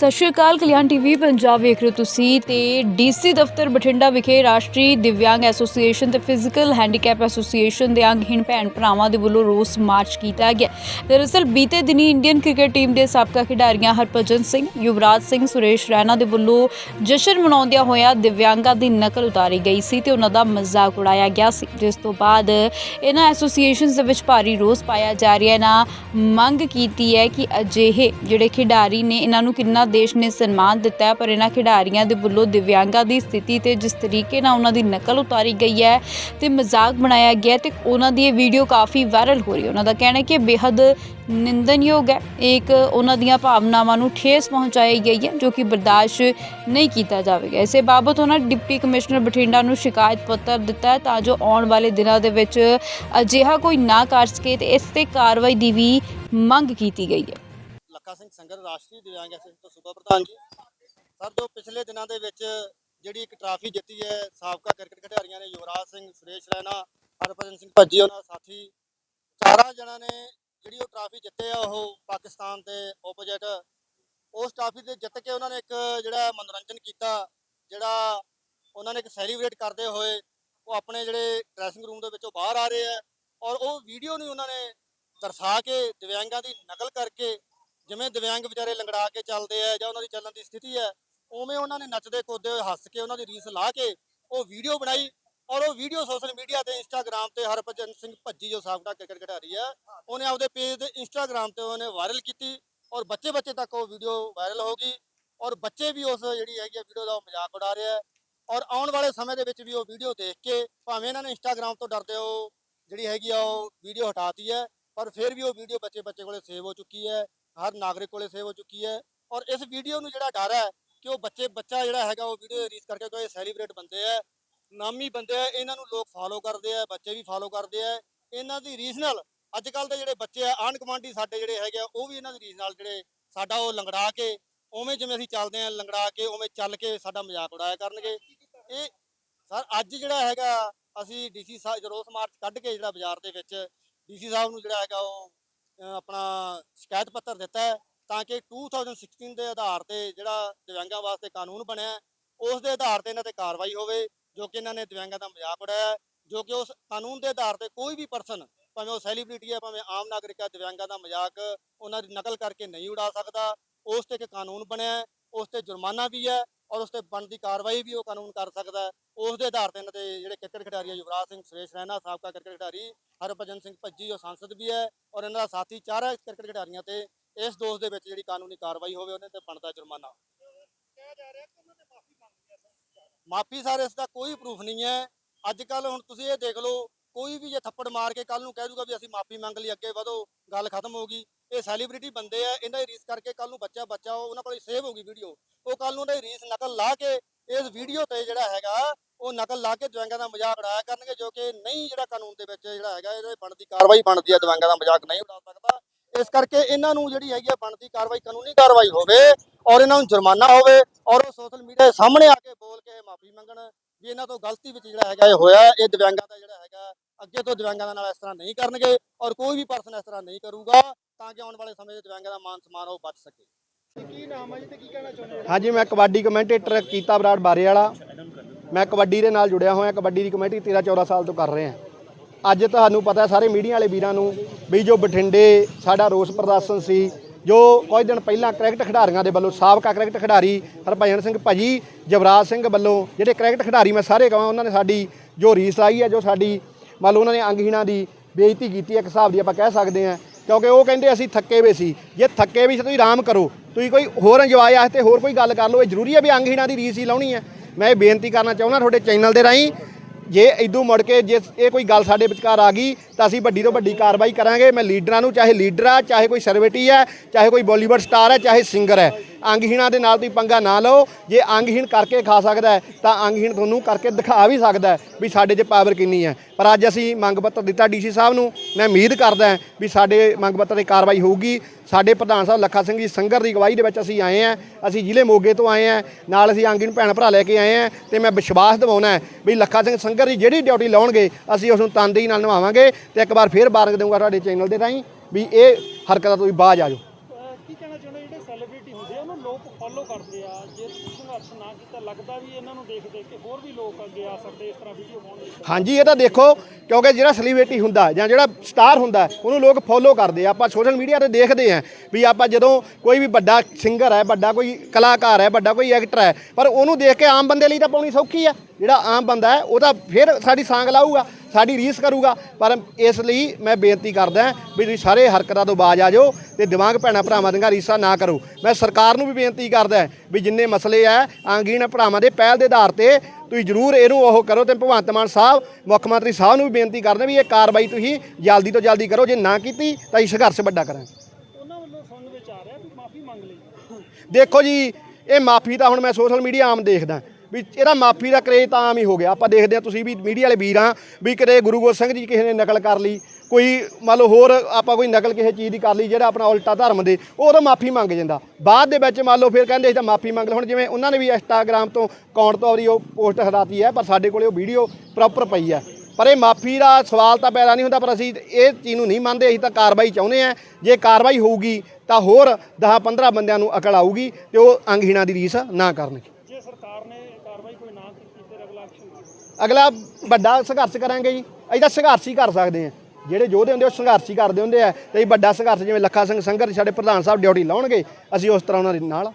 ਸਤਿ ਸ਼੍ਰੀ ਅਕਾਲ, ਕਲਿਆਣ ਟੀਵੀ, ਪੰਜਾਬ ਵੇਖ ਰਹੇ ਹੋ ਤੁਸੀਂ ਤੇ ਡੀਸੀ ਦਫ਼ਤਰ ਬਠਿੰਡਾ ਵਿਖੇ ਰਾਸ਼ਟਰੀ ਦਿਵਿਆਂਗ ਐਸੋਸੀਏਸ਼ਨ ਤੇ ਫਿਜ਼ੀਕਲ ਹੈਂਡੀਕੈਪ ਐਸੋਸੀਏਸ਼ਨ ਦੇ ਅੰਗਹੀਣ ਭੈਣ ਭਰਾਵਾਂ ਦੇ ਵੱਲੋਂ ਰੋਸ ਮਾਰਚ ਕੀਤਾ ਗਿਆ। ਦਰਅਸਲ, ਬੀਤੇ ਦਿਨੀ ਇੰਡੀਅਨ ਕ੍ਰਿਕਟ ਟੀਮ ਦੇ ਸਾਬਕਾ ਖਿਡਾਰੀਆਂ ਹਰਭਜਨ ਸਿੰਘ, ਯੁਵਰਾਜ ਸਿੰਘ, ਸੁਰੇਸ਼ ਰੈਨਾ ਦੇ ਵੱਲੋਂ ਜਸ਼ਨ ਮਨਾਉਂਦਿਆਂ ਹੋਇਆਂ ਦਿਵਿਆਂਗਾਂ ਦੀ ਨਕਲ ਉਤਾਰੀ ਗਈ ਸੀ ਤੇ ਉਹਨਾਂ ਦਾ ਮਜ਼ਾਕ ਉਡਾਇਆ ਗਿਆ ਸੀ। ਜਿਸ ਤੋਂ ਬਾਅਦ ਇਹਨਾਂ ਐਸੋਸੀਏਸ਼ਨਸ ਦੇ ਵਿੱਚ ਭਾਰੀ ਰੋਸ ਪਾਇਆ ਜਾ ਰਿਹਾ। ਹੈ ਨਾ ਮੰਗ ਕੀਤੀ ਹੈ ਕਿ ਅਜਿਹੇ ਜਿਹੜੇ ਖਿਡਾਰੀ ਨੇ, ਇਹਨਾਂ ਨੂੰ ਕਿੰਨਾ ਦੇਸ਼ ਨੇ ਸਨਮਾਨ ਦਿੱਤਾ ਹੈ, ਪਰ ਇਹਨਾਂ ਖਿਡਾਰੀਆਂ ਦੇ ਵੱਲੋਂ ਦਿਵਿਆਂਗਾਂ ਦੀ ਸਥਿਤੀ ਤੇ ਜਿਸ ਤਰੀਕੇ ਨਾਲ ਉਹਨਾਂ ਦੀ ਨਕਲ ਉਤਾਰੀ ਗਈ ਹੈ ਤੇ ਮਜ਼ਾਕ ਬਣਾਇਆ ਗਿਆ ਹੈ ਤੇ ਉਹਨਾਂ ਦੀ ਇਹ ਵੀਡੀਓ ਕਾਫੀ ਵਾਇਰਲ ਹੋ ਰਹੀ ਹੈ। ਉਹਨਾਂ ਦਾ ਕਹਿਣਾ ਹੈ ਕਿ ਇਹ ਬੇहद ਨਿੰਦਨਯੋਗ ਹੈ। ਇਹ ਇੱਕ ਉਹਨਾਂ ਦੀਆਂ ਭਾਵਨਾਵਾਂ ਨੂੰ ਠੇਸ ਪਹੁੰਚਾਈ ਗਈ ਹੈ, ਜੋ ਕਿ ਬਰਦਾਸ਼ਤ ਨਹੀਂ ਕੀਤਾ ਜਾਵੇਗਾ। ਇਸੇ ਬਾਬਤ ਉਹਨਾਂ ਡਿਪਟੀ ਕਮਿਸ਼ਨਰ ਬਠਿੰਡਾ ਨੂੰ ਸ਼ਿਕਾਇਤ ਪੱਤਰ ਦਿੱਤਾ ਹੈ ਤਾਂ ਜੋ ਆਉਣ ਵਾਲੇ ਦਿਨਾਂ ਦੇ ਵਿੱਚ ਅਜਿਹਾ ਕੋਈ ਨਾ ਕਰ ਸਕੇ ਤੇ ਇਸ ਤੇ ਕਾਰਵਾਈ ਦੀ ਵੀ ਮੰਗ ਕੀਤੀ ਗਈ ਹੈ। ਲੱਖਾ ਸਿੰਘ ਸੰਗਰ ਰਾਸ਼ਟਰੀ ਦਿਵਿਆਂਗ ਐਸੋਸੀਏਸ਼ਨ ਤੋਂ ਸੂਬਾ ਪ੍ਰਧਾਨ ਜੀ। ਸਰ, ਜੋ ਪਿਛਲੇ ਦਿਨਾਂ ਦੇ ਵਿੱਚ ਜਿਹੜੀ ਇੱਕ ਟਰਾਫੀ ਜਿੱਤੀ ਹੈ, ਸਾਬਕਾ ਕ੍ਰਿਕਟ ਖਿਡਾਰੀਆਂ ਨੇ ਯੁਵਰਾਜ ਸਿੰਘ, ਸੁਰੇਸ਼ ਰੈਨਾ, ਹਰਭਜਨ ਸਿੰਘ ਭੱਜੀ ਉਹਨਾਂ ਸਾਥੀ। ਚਾਰਾਂ ਜਣਾਂ ਨੇ ਜਿਹੜੀ ਉਹ ਟਰਾਫੀ ਜਿੱਤੇ ਆ, ਉਹ ਪਾਕਿਸਤਾਨ ਦੇ ਆਪੋਜੀਟ ਉਸ ਟਰਾਫੀ ਤੇ ਜਿੱਤ ਕੇ ਉਹਨਾਂ ਨੇ ਇੱਕ ਜਿਹੜਾ ਮਨੋਰੰਜਨ ਕੀਤਾ, ਜਿਹੜਾ ਉਹਨਾਂ ਨੇ ਇੱਕ ਸੈਲੀਬ੍ਰੇਟ ਕਰਦੇ ਹੋਏ ਉਹ ਆਪਣੇ ਜਿਹੜੇ ਡਰੈਸਿੰਗ ਰੂਮ ਦੇ ਵਿੱਚੋਂ ਬਾਹਰ ਆ ਰਹੇ ਆ ਔਰ ਉਹ ਵੀਡੀਓ ਨੂੰ ਉਹਨਾਂ ਨੇ ਦਰਸਾ ਕੇ, ਦਿਵਿਆਂਗਾਂ ਦੀ ਨਕਲ ਕਰਕੇ ਜਿਵੇਂ ਦਿਵਿਆਂਗ ਵਿਚਾਰੇ ਲੰਗੜਾ ਕੇ ਚੱਲਦੇ ਆ ਜਾਂ ਉਹਨਾਂ ਦੀ ਚੱਲਣ ਦੀ ਸਥਿਤੀ ਹੈ, ਉਵੇਂ ਉਹਨਾਂ ਨੇ ਨੱਚਦੇ ਕੁੱਦਦੇ ਹੋਏ ਹੱਸ ਕੇ ਉਹਨਾਂ ਦੀ ਰੀਸ ਲਾ ਕੇ ਉਹ ਵੀਡੀਓ ਬਣਾਈ ਔਰ ਉਹ ਵੀਡੀਓ ਸੋਸ਼ਲ ਮੀਡੀਆ ਤੇ ਇੰਸਟਾਗ੍ਰam ਤੇ ਹਰਭਜਨ ਸਿੰਘ ਭੱਜੀ ਜੋ ਸਾਬਕਾ ਕ੍ਰਿਕਟ ਖਿਡਾਰੀ ਹੈ, ਉਹਨੇ ਆਪਦੇ ਪੇਜ ਤੇ ਇੰਸਟਾਗ੍ਰam ਤੇ ਉਹਨੇ ਵਾਇਰਲ ਕੀਤੀ ਔਰ ਬੱਚੇ ਬੱਚੇ ਤੱਕ ਉਹ ਵੀਡੀਓ ਵਾਇਰਲ ਹੋ ਗਈ ਔਰ ਬੱਚੇ ਵੀ ਉਸ ਜਿਹੜੀ ਹੈਗੀ ਵੀਡੀਓ ਦਾ ਉਹ ਮਜ਼ਾਕ ਉਡਾ ਰਿਹਾ ਔਰ ਆਉਣ ਵਾਲੇ ਸਮੇਂ ਦੇ ਵਿੱਚ ਵੀ ਉਹ ਵੀਡੀਓ ਦੇਖ ਕੇ ਭਾਵੇਂ ਇਹਨਾਂ ਨੇ ਇੰਸਟਾਗ੍ਰam ਤੋਂ ਡਰਦੇ ਉਹ ਜਿਹੜੀ ਹੈਗੀ ਆ ਉਹ ਵੀਡੀਓ ਹਟਾਤੀ ਹੈ, ਪਰ ਫਿਰ ਵੀ ਉਹ ਵੀਡੀਓ ਬੱਚੇ ਬੱਚੇ ਕੋਲੇ ਸੇਵ ਹੋ ਚੁੱਕੀ ਹੈ ਹਰ ਨਾਗਰਿਕ ਕੋਲੇ ਸੇਵ ਹੋ ਚੁੱਕੀ ਹੈ ਔਰ ਇਸ ਵੀਡੀਓ ਨੂੰ ਜਿਹੜਾ ਡਰ ਹੈ ਕਿ ਉਹ ਬੱਚੇ, ਬੱਚਾ ਜਿਹੜਾ ਹੈਗਾ ਉਹ ਵੀਡੀਓ ਰੀਸ ਕਰਕੇ ਕੋਈ ਸੈਲੀਬ੍ਰੇਟ ਬੰਦੇ ਆ ਨਾਮੀ ਬੰਦੇ ਆ ਇਹਨਾਂ ਨੂੰ ਲੋਕ ਫਾਲੋ ਕਰਦੇ ਆ ਬੱਚੇ ਵੀ ਫਾਲੋ ਕਰਦੇ ਆ ਇਹਨਾਂ ਦੀ ਰੀਸ ਨਾਲ ਅੱਜ ਕੱਲ ਦੇ ਜਿਹੜੇ ਬੱਚੇ ਆ ਆਂਢ ਗੁਆਂਢੀ ਸਾਡੇ ਜਿਹੜੇ ਹੈਗੇ ਆ, ਉਹ ਵੀ ਇਹਨਾਂ ਦੀ ਰੀਸ ਨਾਲ ਜਿਹੜੇ ਸਾਡਾ ਉਹ ਲੰਗੜਾ ਕੇ, ਉਵੇਂ ਜਿਵੇਂ ਅਸੀਂ ਚੱਲਦੇ ਆ ਲੰਗੜਾ ਕੇ, ਉਵੇਂ ਚੱਲ ਕੇ ਸਾਡਾ ਮਜ਼ਾਕ ਉਡਾਇਆ ਕਰਨਗੇ। ਇਹ ਸਰ ਅੱਜ ਜਿਹੜਾ ਹੈਗਾ, ਅਸੀਂ ਡੀਸੀ ਸਾਹਿਬ ਰੋਸ ਮਾਰਚ ਕੱਢ ਕੇ ਜਿਹੜਾ ਬਾਜ਼ਾਰ ਦੇ ਵਿੱਚ ਡੀਸੀ ਸਾਹਿਬ ਨੂੰ ਜਿਹੜਾ ਹੈਗਾ ਉਹ ਆਪਣਾ ਸ਼ਿਕਾਇਤ ਪੱਤਰ ਦਿੱਤਾ ਹੈ ਤਾਂ ਕਿ 2016 ਦੇ ਆਧਾਰ ਤੇ ਜਿਹੜਾ ਦਿਵਿਆਂਗਾਂ ਵਾਸਤੇ ਕਾਨੂੰਨ ਬਣਿਆ ਉਸ ਦੇ ਆਧਾਰ ਤੇ ਇਹਨਾਂ ਤੇ ਕਾਰਵਾਈ ਹੋਵੇ, ਜੋ ਕਿ ਇਹਨਾਂ ਨੇ ਦਿਵਿਆਂਗਾਂ ਦਾ ਮਜ਼ਾਕ ਉਡਾਇਆ ਜੋ ਕਿ ਉਸ ਕਾਨੂੰਨ ਦੇ ਆਧਾਰ ਤੇ ਕੋਈ ਵੀ ਪਰਸਨ ਭਾਵੇਂ ਉਹ ਸੈਲੀਬ੍ਰਿਟੀ ਹੈ, ਭਾਵੇਂ ਆਮ ਨਾਗਰਿਕ ਹੈ, ਦਿਵਿਆਂਗਾਂ ਦਾ ਮਜ਼ਾਕ ਉਹਨਾਂ ਦੀ ਨਕਲ ਕਰਕੇ ਨਹੀਂ ਉਡਾ ਸਕਦਾ, ਉਸ ਤੇ ਇੱਕ ਕਾਨੂੰਨ ਬਣਿਆ ਉਸ ਤੇ ਜੁਰਮਾਨਾ ਵੀ ਹੈ ਔਰ ਉਸ ਤੇ ਬਣਦੀ ਕਾਰਵਾਈ ਵੀ ਉਹ ਕਾਨੂੰਨ ਕਰ ਸਕਦਾ ਹੈ। ਉਸ ਦੇ ਆਧਾਰ ਤੇ ਇਹਨਾਂ ਦੇ ਜਿਹੜੇ ਕ੍ਰਿਕਟ ਖਿਡਾਰੀ ਹੈ ਯੁਵਰਾਜ ਸਿੰਘ, ਸੁਰੇਸ਼ ਰੈਨਾ ਸਾਬਕਾ ਕ੍ਰਿਕਟ ਖਿਡਾਰੀ ਹਰਭਜਨ ਸਿੰਘ ਭੱਜੀ, ਉਹ ਸੰਸਦ ਵੀ ਹੈ ਔਰ ਇਹਨਾਂ ਦਾ ਸਾਥੀ ਚਾਰ ਕ੍ਰਿਕਟ ਖਿਡਾਰੀਆਂ ਤੇ। ਇਸ ਦੋਸ਼ ਦੇ ਵਿੱਚ ਜਿਹੜੀ ਕਾਨੂੰਨੀ ਕਾਰਵਾਈ ਹੋਵੇ ਉਹਨਾਂ ਤੇ ਬਣਦਾ ਜੁਰਮਾਨਾ। ਮਾਫੀ ਸਰ ਇਸ ਦਾ ਕੋਈ ਪ੍ਰੂਫ ਨਹੀਂ ਹੈ। ਅੱਜ ਕੱਲ ਹੁਣ ਤੁਸੀਂ ਇਹ ਦੇਖ ਲਓ, ਕੋਈ ਵੀ ਜੇ ਥੱਪੜ ਮਾਰ ਕੇ ਕੱਲ ਨੂੰ ਕਹਿ ਦੂਗਾ ਵੀ ਅਸੀਂ ਮਾਫੀ ਮੰਗ ਲਈ, ਅੱਗੇ ਵਧੋ, ਗੱਲ ਖਤਮ ਹੋ ਗਈ। ਇਹ ਸੈਲੀਬ੍ਰਿਟੀ ਬੰਦੇ ਆ, ਇਹਨਾਂ ਦੀ ਰੀਸ ਕਰਕੇ ਕੱਲ ਨੂੰ ਬੱਚਾ ਬੱਚਾ ਉਹਨਾਂ ਕੋਲ ਸੇਵ ਹੋ ਗਈ ਵੀਡੀਓ ਉਹ ਕੱਲ ਨੂੰ ਉਹਨਾਂ ਦੀ ਰੀਸ ਨਕਲ ਲਾ ਕੇ ਇਸ ਵੀਡੀਓ ਤੇ ਜਿਹੜਾ ਹੈਗਾ, ਉਹ ਨਕਲ ਲਾ ਕੇ ਦਿਵਿਆਂਗਾਂ ਦਾ ਮਜ਼ਾਕ ਉਡਾਇਆ ਕਰਨਗੇ, ਜੋ ਕਿ ਨਹੀਂ ਜਿਹੜਾ ਕਾਨੂੰਨ ਦੇ ਵਿੱਚ ਜਿਹੜਾ ਹੈਗਾ, ਇਹਦੇ ਬਣਦੀ ਕਾਰਵਾਈ ਬਣਦੀ ਹੈ ਦਿਵਿਆਂਗਾਂ ਦਾ ਮਜ਼ਾਕ ਨਹੀਂ ਉਡਾ ਸਕਦਾ। ਇਸ ਕਰਕੇ ਇਹਨਾਂ ਨੂੰ ਜਿਹੜੀ ਹੈਗੀ ਆ, ਬਣਦੀ ਕਾਰਵਾਈ, ਕਾਨੂੰਨੀ ਕਾਰਵਾਈ ਹੋਵੇ ਔਰ ਇਹਨਾਂ ਨੂੰ ਜੁਰਮਾਨਾ ਹੋਵੇ ਔਰ ਉਹ ਸੋਸ਼ਲ ਮੀਡੀਆ ਦੇ ਸਾਹਮਣੇ ਆ ਕੇ ਬੋਲ ਕੇ ਮਾਫੀ ਮੰਗਣ, ਵੀ ਇਹਨਾਂ ਤੋਂ ਗਲਤੀ ਵਿੱਚ ਜਿਹੜਾ ਹੈਗਾ, ਇਹ ਹੋਇਆ, ਇਹ ਦਿਵਿਆਂਗਾਂ ਦਾ ਜਿਹੜਾ ਹੈਗਾ, ਅੱਗੇ ਤੋਂ ਦਿਵਿਆਂਗਾਂ ਦਾ ਨਾਲ ਇਸ ਤਰ੍ਹਾਂ ਨਹੀਂ ਕਰਨਗੇ ਔਰ ਕੋਈ ਵੀ ਪਰਸਨ ਇਸ ਤਰ੍ਹਾਂ ਨਹੀਂ ਕਰੂਗਾ, ਤਾਂ ਕਿ ਆਉਣ ਵਾਲੇ ਸਮੇਂ ਦੇ ਦਿਵਿਆਂਗਾਂ ਦਾ ਮਾਨ ਸਨਮਾਨ ਉਹ ਬਚ ਸਕੇ। ਹਾਂਜੀ, ਮੈਂ ਕਬੱਡੀ ਕਮੈਂਟੇਟਰ ਕੀਤਾ ਬਰਾੜ ਬਾਰੇ ਵਾਲਾ ਮੈਂ ਕਬੱਡੀ ਦੇ ਨਾਲ ਜੁੜਿਆ ਹੋਇਆ, ਕਬੱਡੀ ਦੀ ਕਮੇਟੀ 13 14 ਸਾਲ ਤੋਂ ਕਰ ਰਹੇ। ਹਾਂ ਅੱਜ ਤੁਹਾਨੂੰ ਪਤਾ ਸਾਰੇ ਮੀਡੀਆ ਵਾਲੇ ਵੀਰਾਂ ਨੂੰ ਵੀ ਜੋ ਬਠਿੰਡੇ, ਸਾਡਾ ਰੋਸ ਪ੍ਰਦਰਸ਼ਨ ਸੀ, ਜੋ ਕੁਝ ਦਿਨ ਪਹਿਲਾਂ ਕ੍ਰਿਕਟ ਖਿਡਾਰੀਆਂ ਦੇ ਵੱਲੋਂ, ਸਾਬਕਾ ਕ੍ਰਿਕਟ ਖਿਡਾਰੀ ਹਰਭਜਨ ਸਿੰਘ ਭਾਜੀ, ਜਵਰਾਜ ਸਿੰਘ ਵੱਲੋਂ, ਜਿਹੜੇ ਕ੍ਰਿਕਟ ਖਿਡਾਰੀ ਮੈਂ ਸਾਰੇ ਕਹਾਂ ਉਹਨਾਂ ਨੇ ਸਾਡੀ ਜੋ ਰੀਸ ਲਾਈ ਹੈ, ਜੋ ਸਾਡੀ ਮੰਨ ਲਓ ਉਹਨਾਂ ਨੇ ਅੰਗਹੀਣਾਂ ਦੀ ਬੇਇੱਜ਼ਤੀ ਕੀਤੀ ਹੈ, ਇੱਕ ਹਿਸਾਬ ਦੀ ਆਪਾਂ ਕਹਿ ਸਕਦੇ ਹਾਂ ਕਿਉਂਕਿ ਉਹ ਕਹਿੰਦੇ ਅਸੀਂ ਥੱਕੇ ਵੇ ਸੀ। ਜੇ ਥੱਕੇ ਵੀ ਸੀ ਤੁਸੀਂ ਆਰਾਮ ਕਰੋ। ਤੁਸੀਂ ਕੋਈ ਹੋਰ ਇੰਜੋਏ ਵਾਸਤੇ ਹੋਰ ਕੋਈ ਗੱਲ ਕਰ ਲਓ, ਇਹ ਜ਼ਰੂਰੀ ਹੈ ਵੀ ਅੰਗਹੀਣਾਂ ਦੀ ਰੀਸ ਹੀ ਲਾਉਣੀ ਹੈ। ਮੈਂ ਇਹ ਬੇਨਤੀ ਕਰਨਾ ਚਾਹੁੰਦਾ ਤੁਹਾਡੇ ਚੈਨਲ ਦੇ ਰਾਹੀਂ, ਜੇ ਇਦੋਂ ਮੁੜ ਕੇ ਜੇ ਇਹ ਕੋਈ ਗੱਲ ਸਾਡੇ ਵਿਚਕਾਰ ਆ ਗਈ, ਤਾਂ ਅਸੀਂ ਵੱਡੀ ਤੋਂ ਵੱਡੀ ਕਾਰਵਾਈ ਕਰਾਂਗੇ। ਮੈਂ ਲੀਡਰਾਂ ਨੂੰ, ਚਾਹੇ ਲੀਡਰ ਆ, ਚਾਹੇ ਕੋਈ ਸਰਵੇਟੀ ਹੈ ਚਾਹੇ ਕੋਈ ਬਾਲੀਵੁੱਡ ਸਟਾਰ ਹੈ ਚਾਹੇ ਸਿੰਗਰ ਹੈ ਅੰਗਹੀਣਾਂ ਦੇ ਨਾਲ ਤੁਸੀਂ ਪੰਗਾ ਨਾ ਲਓ। ਜੇ ਅੰਗਹੀਣ ਕਰਕੇ ਖਾ ਸਕਦਾ ਹੈ, ਤਾਂ ਅੰਗਹੀਣ ਤੁਹਾਨੂੰ ਕਰਕੇ ਦਿਖਾ ਵੀ ਸਕਦਾ ਵੀ ਸਾਡੇ 'ਚ ਪਾਵਰ ਕਿੰਨੀ ਹੈ। ਪਰ ਅੱਜ ਅਸੀਂ ਮੰਗ ਪੱਤਰ ਦਿੱਤਾ ਡੀਸੀ ਸਾਹਿਬ ਨੂੰ। ਮੈਂ ਉਮੀਦ ਕਰਦਾ ਵੀ ਸਾਡੇ ਮੰਗ ਪੱਤਰ ਤੇ ਕਾਰਵਾਈ ਹੋਊਗੀ। ਸਾਡੇ ਪ੍ਰਧਾਨ ਸਾਹਿਬ ਲੱਖਾ ਸਿੰਘ ਜੀ ਸੰਗਰ ਦੀ ਅਗਵਾਈ ਦੇ ਵਿੱਚ ਅਸੀਂ ਆਏ ਹਾਂ। ਅਸੀਂ ਜ਼ਿਲ੍ਹੇ ਮੋਗੇ ਤੋਂ ਆਏ ਹਾਂ। ਨਾਲ ਅਸੀਂ ਅੰਗਹੀਣ ਭੈਣ ਭਰਾ ਲੈ ਕੇ ਆਏ ਹਾਂ ਤੇ ਮੈਂ ਵਿਸ਼ਵਾਸ ਦਿਵਾਉਣਾ ਵੀ ਲੱਖਾ ਸਿੰਘ ਸੰਗਰ ਜੀ ਜਿਹੜੀ ਡਿਊਟੀ ਲਾਉਣਗੇ ਅਸੀਂ ਉਸ ਨੂੰ ਤਨਦੇਹੀ ਨਾਲ ਨਿਭਾਵਾਂਗੇ ਤੇ ਇੱਕ ਵਾਰ ਫੇਰ ਬਾਰਕ ਦਊਂਗਾ ਤੁਹਾਡੇ ਚੈਨਲ ਦੇ ਰਾਹੀਂ ਵੀ ਇਹ ਹਰਕਤਾਂ ਤੋਂ ਵੀ ਬਾਜ ਆ ਜਾਓ ਕੀ ਕਹਿਣਾ ਚਾਹੁੰਦੇ ਜਿਹੜੇ ਸੈਲੀਬ੍ਰਿਟੀ ਹੁੰਦੇ ਆ ਉਹਨੂੰ ਲੋਕ ਫੋਲੋ ਕਰਦੇ ਆ ਜੇ ਸੰਘਰਸ਼ ਨਾ ਕੀਤਾ, ਲੱਗਦਾ ਵੀ ਇਹਨਾਂ ਨੂੰ ਦੇਖ ਦੇਖ ਕੇ ਹੋਰ ਵੀ ਲੋਕ ਅੱਗੇ ਆ ਸਕਦੇ ਇਸ ਤਰ੍ਹਾਂ ਵੀਡੀਓ ਪਾਉਣਗੇ ਹਾਂਜੀ, ਇਹ ਤਾਂ ਦੇਖੋ, ਕਿਉਂਕਿ ਜਿਹੜਾ ਸੈਲੀਬ੍ਰਿਟੀ ਹੁੰਦਾ ਜਾਂ ਜਿਹੜਾ ਸਟਾਰ ਹੁੰਦਾ, ਉਹਨੂੰ ਲੋਕ ਫੋਲੋ ਕਰਦੇ ਆ। ਆਪਾਂ ਸੋਸ਼ਲ ਮੀਡੀਆ ਤੇ ਦੇਖਦੇ ਆ ਵੀ ਆਪਾਂ ਜਦੋਂ ਕੋਈ ਵੀ ਵੱਡਾ ਸਿੰਗਰ ਹੈ, ਵੱਡਾ ਕੋਈ ਕਲਾਕਾਰ ਹੈ, ਵੱਡਾ ਕੋਈ ਐਕਟਰ ਹੈ, ਪਰ ਉਹਨੂੰ ਦੇਖ ਕੇ ਆਮ ਬੰਦੇ ਲਈ ਤਾਂ ਪਾਉਣੀ ਸੌਖੀ ਆ। ਜਿਹੜਾ ਆਮ ਬੰਦਾ ਹੈ, ਉਹ ਤਾਂ ਫਿਰ ਸਾਡੀ ਸਾਂਗ ਲਾਊਗਾ। ਸਾਡੀ ਰੀਸ ਕਰੂਗਾ ਪਰ ਇਸ ਲਈ ਮੈਂ ਬੇਨਤੀ ਕਰਦਾ ਵੀ ਤੁਸੀਂ ਸਾਰੇ ਹਰਕਤਾਂ ਤੋਂ ਬਾਜ ਆ ਜਾਓ ਤੇ ਦਿਮਾਗ ਭੈਣਾ ਭਰਾਵਾਂ ਦੀਆਂ ਰੀਸਾਂ ਨਾ ਕਰੋ। ਮੈਂ ਸਰਕਾਰ ਨੂੰ ਵੀ ਬੇਨਤੀ ਕਰਦਾ ਵੀ ਜਿੰਨੇ ਮਸਲੇ ਆ ਆਂਗੀਨ ਭਰਾਵਾਂ ਦੇ ਪਹਿਲ ਦੇ ਆਧਾਰ ਤੇ ਤੁਸੀਂ ਜ਼ਰੂਰ ਇਹਨੂੰ ਉਹ ਕਰੋ ਤੇ ਭਗਵੰਤ ਮਾਨ ਸਾਹਿਬ ਮੁੱਖ ਮੰਤਰੀ ਸਾਹਿਬ ਨੂੰ ਵੀ ਬੇਨਤੀ ਕਰਦੇ ਵੀ ਇਹ ਕਾਰਵਾਈ ਤੁਸੀਂ ਜਲਦੀ ਤੋਂ ਜਲਦੀ ਕਰੋ ਜੇ ਨਾ ਕੀਤੀ ਤਾਂ ਅਸੀਂ ਸੰਘਰਸ਼ ਵੱਡਾ ਕਰਾਂਗੇ। ਉਹਨਾਂ ਵੱਲੋਂ ਸੁਣਨ ਵਿੱਚ ਆ ਰਿਹਾ ਵੀ ਮਾਫੀ ਮੰਗ ਲਈ। ਦੇਖੋ ਜੀ ਇਹ ਮਾਫੀ ਤਾਂ ਹੁਣ ਮੈਂ ਸੋਸ਼ਲ ਮੀਡੀਆ ਆਮ ਦੇਖਦਾ। ਵੀ ਇਹਦਾ ਮਾਫੀ ਦਾ ਕਰੇਜ ਤਾਂ ਆਮ ਹੀ ਹੋ ਗਿਆ। ਆਪਾਂ ਦੇਖਦੇ ਆ ਤੁਸੀਂ ਵੀ ਮੀਡੀਆ ਵਾਲੇ ਵੀਰ ਆ ਵੀ ਕਿਤੇ ਗੁਰੂ ਗੋਬਿੰਦ ਸਿੰਘ ਜੀ ਕਿਸੇ ਨੇ ਨਕਲ ਕਰ ਲਈ, ਕੋਈ ਮੰਨ ਲਓ ਹੋਰ ਆਪਾਂ ਕੋਈ ਨਕਲ ਕਿਸੇ ਚੀਜ਼ ਦੀ ਕਰ ਲਈ ਜਿਹੜਾ ਆਪਣਾ ਉਲਟਾ ਧਰਮ ਦੇ, ਉਹ ਉਦੋਂ ਮਾਫੀ ਮੰਗ ਜਾਂਦਾ। ਬਾਅਦ ਦੇ ਵਿੱਚ ਮੰਨ ਲਓ ਫਿਰ ਕਹਿੰਦੇ ਅਸੀਂ ਤਾਂ ਮਾਫੀ ਮੰਗ ਲਓ ਹੁਣ ਜਿਵੇਂ ਉਹਨਾਂ ਨੇ ਵੀ ਇੰਸਟਾਗ੍ਰਾਮ ਤੋਂ ਅਕਾਊਂਟ ਤੋਂ ਆਪਣੀ ਉਹ ਪੋਸਟ ਹਟਾਤੀ ਹੈ, ਪਰ ਸਾਡੇ ਕੋਲੇ ਉਹ ਵੀਡੀਓ ਪ੍ਰੋਪਰ ਪਈ ਹੈ। ਪਰ ਇਹ ਮਾਫੀ ਦਾ ਸਵਾਲ ਤਾਂ ਪੈਦਾ ਨਹੀਂ ਹੁੰਦਾ, ਪਰ ਅਸੀਂ ਇਹ ਚੀਜ਼ ਨੂੰ ਨਹੀਂ ਮੰਨਦੇ, ਅਸੀਂ ਤਾਂ ਕਾਰਵਾਈ ਚਾਹੁੰਦੇ ਆ ਜੇ ਕਾਰਵਾਈ ਹੋਊਗੀ ਤਾਂ ਹੋਰ 10-15 ਬੰਦਿਆਂ ਨੂੰ ਅਕਲ ਆਊਗੀ ਤੇ ਉਹ ਅੰਗਹੀਣਾਂ ਦੀ ਰੀਸ ਨਾ ਕਰਨਗੇ। ਅਗਲਾ ਵੱਡਾ ਸੰਘਰਸ਼ ਕਰਾਂਗੇ ਜੀ। ਅਸੀਂ ਤਾਂ ਸੰਘਰਸ਼ ਹੀ ਕਰ ਸਕਦੇ ਹਾਂ। ਜਿਹੜੇ ਯੋਧੇ ਹੁੰਦੇ ਉਹ ਸੰਘਰਸ਼ ਹੀ ਕਰਦੇ ਹੁੰਦੇ ਆ। ਤੇ ਵੱਡਾ ਸੰਘਰਸ਼, ਜਿਵੇਂ ਲੱਖਾ ਸਿੰਘ ਸੰਘਰਸ਼ ਸਾਡੇ ਪ੍ਰਧਾਨ ਸਾਹਿਬ ਡਿਊਟੀ ਲਾਉਣਗੇ, ਅਸੀਂ ਉਸ ਤਰ੍ਹਾਂ ਉਹਨਾਂ ਦੇ ਨਾਲ।